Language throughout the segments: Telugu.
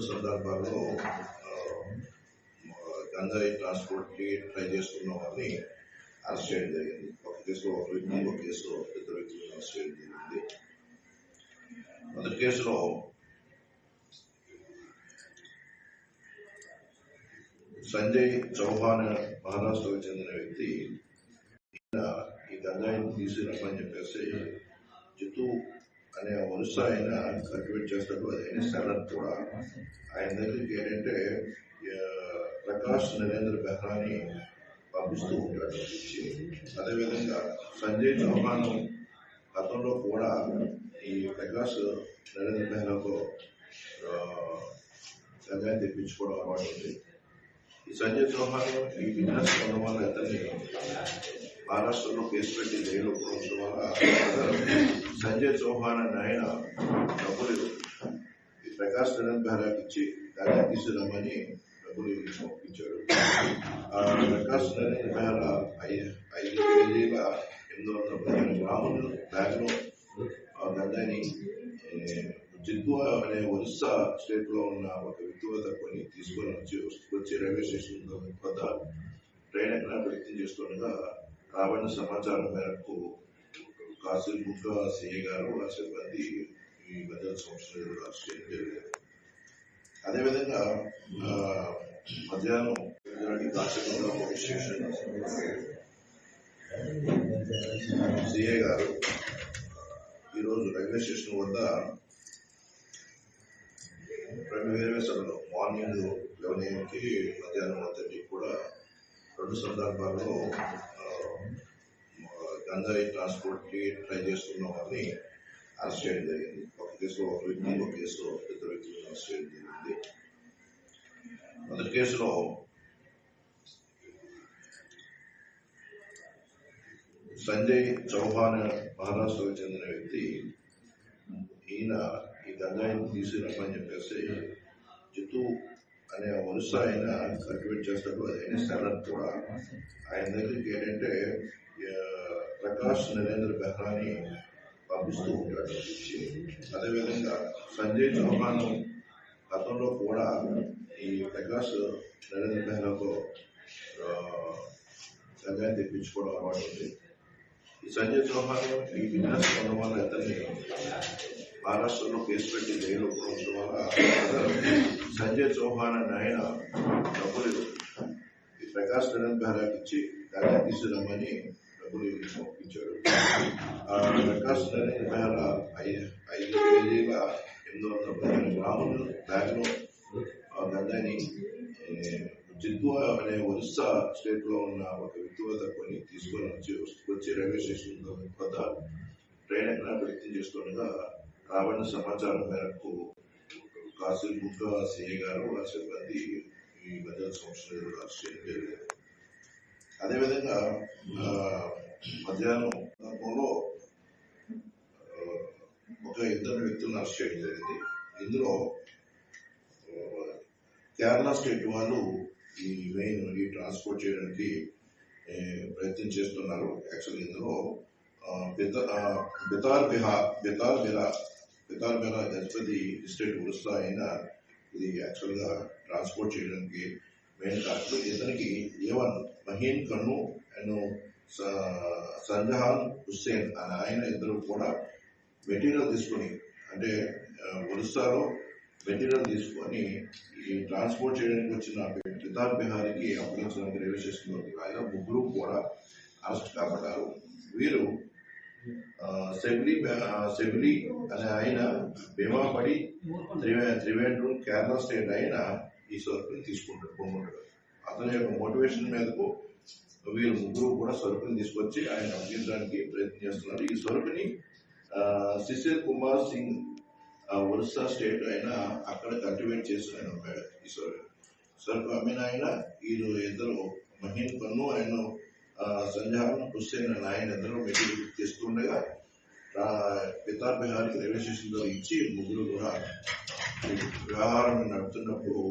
రెండు సందర్భాల్లో ఆ, గంజాయి ట్రాన్స్పోర్ట్కి ట్రై చేసుకున్న వారిని అరెస్ట్ చేయడం జరిగింది. ఒక కేసులో ఒక వ్యక్తి ఒక కేసులో ఇద్దరు వ్యక్తులను అరెస్ట్ చేయడం జరిగింది. మొదటి కేసులో సంజయ్ చౌహాన్ మహారాష్ట్రకు చెందిన వ్యక్తి ఈయన ఈ గంజాయిని తీసుకురమ్మని చెప్పేసి జితు అనే వరుస ఆయన కంట్రిబ్యూట్ చేస్తాడు. ఆయన సెలర్ కూడా. ఆయన దగ్గరికి ఏంటంటే ప్రకాష్ నరేంద్ర బెహ్రాని పంపిస్తూ ఉంటాడు. అదేవిధంగా సంజయ్ చౌహాన్ గతంలో కూడా ఈ ప్రకాష్ నరేంద్ర బెహ్రాతో గంజాయి తెప్పించుకోవడం అలవాటు ఉంది. ఈ సంజయ్ చౌహాన్ ఈ బిజినెస్ ఉండడం వల్ల అతన్ని మహారాష్ట్రలో కేసు పెట్టి జైలు ఉంచడం వల్ల సంజయ్ చౌహాన్ అనే ఆయన డబ్బులు ఈ ప్రకాష్ నరేంద్ర బెహ్రాకి ఇచ్చి దాన్ని తీసుకురామని డబ్బులు పంపించాడు. ప్రకాష్ నరేంద్ర బెహ్రా ఐదు ఐదు కేజీల ఎనిమిది వందల పదిహేను గ్రాములు బ్యాగ్లో ఆ గంజాయిని అనే ఒరిస్సా స్టేట్లో ఉన్న ఒక వ్యక్తి వద్ద తీసుకొని వచ్చి వచ్చి రైల్వే స్టేషన్ వద్ద ట్రైన్ ఎక్కడ వ్యక్తం చేస్తుండగా రాబడిన సమాచారం మేరకు కాసిల్ గుడ్గా సిఐ గారు ఆ సిబ్బంది ఈ మధ్య సంస్థలు అరెస్ట్ చేయడం జరిగింది. అదేవిధంగా మధ్యాహ్నం కాసిల్ పోలీస్ స్టేషన్ సిఐ గారు ఈరోజు రైల్వే స్టేషన్ వద్ద రెండు వేల సభలు మార్నింగ్ లెవెన్ ఏఎంకి మధ్యాహ్నం వన్ కూడా రెండు సందర్భాల్లో గంజాయి ట్రాన్స్పోర్ట్కి ట్రై చేస్తున్న వారిని అరెస్ట్ చేయడం జరిగింది. ఒక కేసులో ఒక వ్యక్తి ఒక కేసులో ఇద్దరు వ్యక్తులను అరెస్ట్ చేయడం జరిగింది. మొదటి కేసులో సంజయ్ చౌహాన్ మహారాష్ట్రకు చెందిన వ్యక్తి ఈయన ఈ తీసిన తీసుకురమ్మని చెప్పేసి జితు అనే వరుస ఆయన కల్టివేట్ చేస్తాడు. ఆయన సెలర్ కూడా. ఆయన దగ్గరికి ఏంటంటే ప్రకాష్ నరేంద్ర బెహ్రాని పంపిస్తూ ఉంటాడు. అదేవిధంగా సంజయ్ చౌహాన్ గతంలో కూడా ఈ ప్రకాష్ నరేంద్ర బెహ్రాతో ఆ, తెప్పించుకోవడం అలవాటు ఉంది. ఈ సంజయ్ చౌహాన్ ఈ బిజినెస్ ఉన్న వల్ల అతన్ని మహారాష్ట్రలో కేసు పెట్టి జైలు పోవడం వల్ల సంజయ్ చౌహాన్ అనే ఆయన డబ్బులు ఈ ప్రకాష్ నరేంద్ర బెహ్రాకి ఇచ్చి దాన్ని తీసుకురమ్మని డబ్బులు పంపించాడు ఆ ప్రకాష్ నరేంద్ర బెహ్రా ఐదు ఐదు కేజీల ఎనిమిది వందల పదిహేను గ్రాములు బ్యాగ్లో ఏ, అనే ఒరిస్సా స్టేట్లో ఉన్న ఒక వ్యక్తి వద్ద కొని తీసుకొని వచ్చి వచ్చి రైల్వే స్టేషన్ వద్ద ట్రైన్ ఎక్కడ వ్యక్తం చేస్తుండగా రాబడిన సమాచారం మేరకు కాసిల్ గుట్ట సిఐ గారు ఆ సిబ్బంది ఈ బజాజ్ సంస్థలు అరెస్ట్ చేయడం జరిగింది. అదేవిధంగా మధ్యాహ్నం సందర్భంలో ఒక ఇద్దరు వ్యక్తులను అరెస్ట్ చేయడం జరిగింది. ఇందులో కేరళ స్టేట్ వాళ్ళు ఈ మెయిన్ ఈ ట్రాన్స్పోర్ట్ చేయడానికి ప్రయత్నం చేస్తున్నారు. యాక్చువల్లీ ఇందులో బితార్ బిహార్ బితార్ బిరా బితార్ బిరా గజపతి డిస్ట్రిక్ట్ ఉరుస్తా అయిన ఇది యాక్చువల్గా ట్రాన్స్పోర్ట్ చేయడానికి మెయిన్ కాదు ఇతనికి ఏవన్ మహీన్ కన్ను అండ్ సంజహాన్ హుస్సేన్ అనే ఆయన ఇద్దరు కూడా మెటీరియల్ తీసుకొని అంటే ఒరిస్సాలో మెటీరియల్ తీసుకొని ఈ ట్రాన్స్పోర్ట్ చేయడానికి వచ్చిన బితార్ బిహారీకి అప్పగించడానికి రైల్వే స్టేషన్లో ఆయన ముగ్గురు కూడా అరెస్ట్ కాబడ్డారు. వీరు ఆ, సెబ్లీ సెబ్లీ అనే ఆయన భీమాపడి త్రివే త్రివేంద్రం కేరళ స్టేట్ అయిన ఈ సరుకుని తీసుకుంటాడు కొనుక్కుంటాడు అతని యొక్క మోటివేషన్ మీదకు వీరు ముగ్గురు కూడా సరుకుని తీసుకొచ్చి ఆయన అందించడానికి ప్రయత్నం చేస్తున్నారు. ఈ సరుకుని శిశిర్ కుమార్ సింగ్ ఒరిస్సా స్టేట్ ఆయన అక్కడ కల్టివేట్ చేసిన ఆయన అమ్మాడు ఈ సరుకు సరుకు ఆయన వీరు ఇద్దరు మహీన్ పన్ను ఆయన ఆ, సంజాన్ హుస్సేన్ ఆయన ఇద్దరు మెటీరియల్ తీసుకుండగా ఆ, పితార్ బిహార్కి రైల్వే స్టేషన్లో ఇచ్చి ముగ్గురు కూడా వ్యవహారం నడుపుతున్నప్పుడు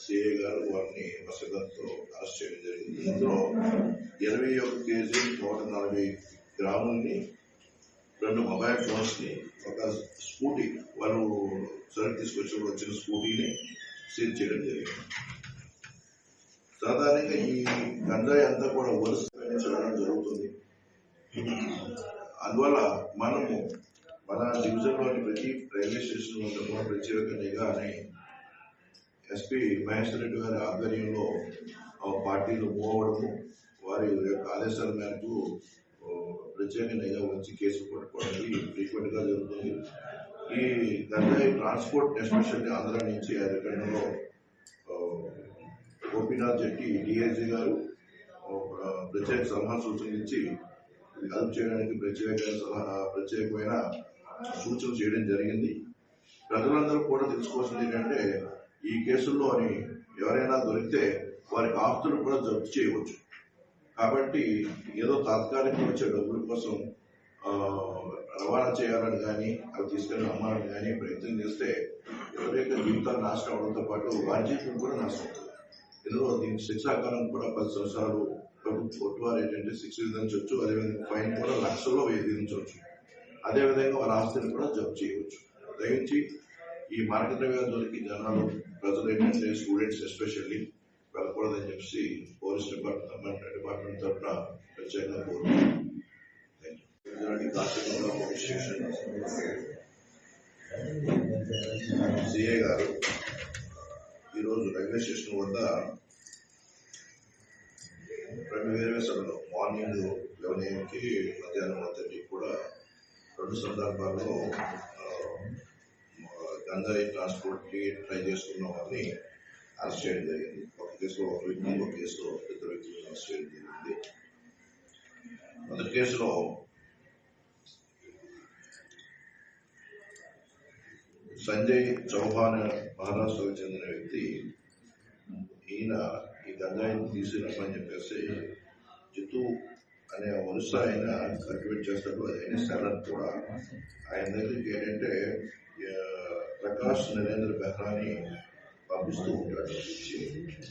సిఏ గారు వారిని వసగంతో అరెస్ట్ చేయడం జరిగింది. ఇందులో ఇరవై ఒక కేజీ నూట నలభై గ్రాముల్ని రెండు మొబైల్ ఒక స్కూటీ వాళ్ళు సరుకు తీసుకొచ్చినప్పుడు వచ్చిన స్కూటీని సీజ్ చేయడం జరిగింది. సాధారణంగా ఈ గంజాయి అంతా కూడా వరుస చేయడం జరుగుతుంది. అందువల్ల మనము మన డివిజన్లోని ప్రతి రైల్వే స్టేషన్లో కూడా ప్రత్యేక నిఘా అని ఎస్పీ మహేశ్వర రెడ్డి గారి ఆధ్వర్యంలో ఆ పార్టీలు పోవడము వారి యొక్క ఆదేశాల మేరకు ప్రత్యేక నిఘా వచ్చి కేసులు పట్టుకోవడానికి దానిపై ట్రాన్స్పోర్ట్ ఎస్పెషల్లీ ఆంధ్ర నుంచి అధికారంలో గోపీనాథ్ జెట్టి డిఐజీ గారు ప్రత్యేక సలహా సూచనలు హెల్ప్ చేయడానికి ప్రత్యేక సలహా ప్రత్యేకమైన సూచన చేయడం జరిగింది. ప్రజలందరూ కూడా తెలుసుకోవాల్సింది ఏంటంటే ఈ కేసుల్లో అని ఎవరైనా దొరికితే వారికి ఆస్తులు కూడా జప్తు చేయవచ్చు. కాబట్టి ఏదో తాత్కాలికంగా వచ్చే డబ్బుల కోసం రవాణా చేయాలని కానీ అవి తీసుకెళ్ళి అమ్మాలని కానీ ప్రయత్నం చేస్తే ఎవరైతే జీవితాలు నాశనం అవడంతో పాటు వారి జీవితం కూడా నాశనం అవుతుంది. ఇందులో దీనికి శిక్షాకాలం కూడా పది సంవత్సరాలు ప్రభుత్వ కోర్టు వారు ఏంటంటే శిక్ష విధించవచ్చు అదేవిధంగా ఫైన్ కూడా లక్షల్లో విధించవచ్చు. అదేవిధంగా వారి ఆస్తిని కూడా జప్తు చేయవచ్చు. దయించి ఈ మార్గ ద్రవ్యాలు జనాలు ప్రజలు ఏంటంటే స్టూడెంట్స్ ఎస్పెషల్లీ వెళ్ళకూడదని చెప్పి పోలీస్ డిపార్ట్మెంట్ డిపార్ట్మెంట్ తరఫున ప్రత్యేకంగా కోరుతున్నాను Thank కార్యక్రమంలో ఒక విశేషం స్టేషన్ సిఐ గారు ఈరోజు రైల్వే స్టేషన్ వద్ద రెండు వేరే సభలో మార్నింగ్ లెవెన్ ఏఎంకి మధ్యాహ్నం వన్ థర్టీకి కూడా రెండు సందర్భాల్లో గంజాయి ట్రాన్స్పోర్ట్కి ట్రై చేసుకున్న వారిని అరెస్ట్ చేయడం జరిగింది ఒక కేసులో ఒక వ్యక్తి ఒక కేసులో ఇద్దరు వ్యక్తులను అరెస్ట్ చేయడం జరిగింది మొదటి కేసులో సంజయ్ చౌహాన్ మహారాష్ట్రకు చెందిన వ్యక్తి. ఈయన ఈ గంజాయిని తీసుకురమ్మని చెప్పేసి జితు అనే వరుస ఆయన కల్టివేట్ చేస్తాడు. ఆయన సెలర్ కూడా. ఆయన దగ్గరికి ఏంటంటే ప్రకాష్ నరేంద్ర బెహ్రాని పంపిస్తూ ఉంటాడు.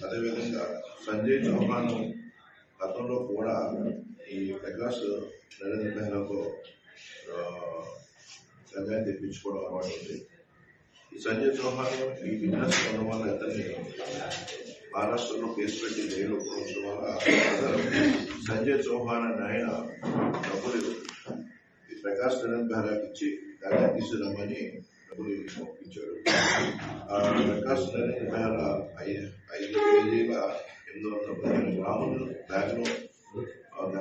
అదేవిధంగా సంజయ్ చౌహాన్ గతంలో కూడా ఈ ప్రకాష్ నరేంద్ర బెహ్రాతో గంజాయి తెప్పించుకోవడం అలవాటు ఉంది. సంజయ్ చౌహాన్ ఈ బిజినెస్ ఉన్న వల్ల అతన్ని మహారాష్ట్రలో కేసు పెట్టి జైలు పోవడం వల్ల సంజయ్ చౌహాన్ అని ఆయన డబ్బులు ఈ ప్రకాష్ నరేంద్ర బెహ్రాకి ఇచ్చి గంజాయి తీసుకురమ్మని డబ్బులు పంపించాడు ఆ ప్రకాష్ నరేంద్ర బెహ్రా ఐదు ఐదు కేజీల ఎనిమిది వందల పదిహేను గ్రాములు బ్యాగ్లో ఆ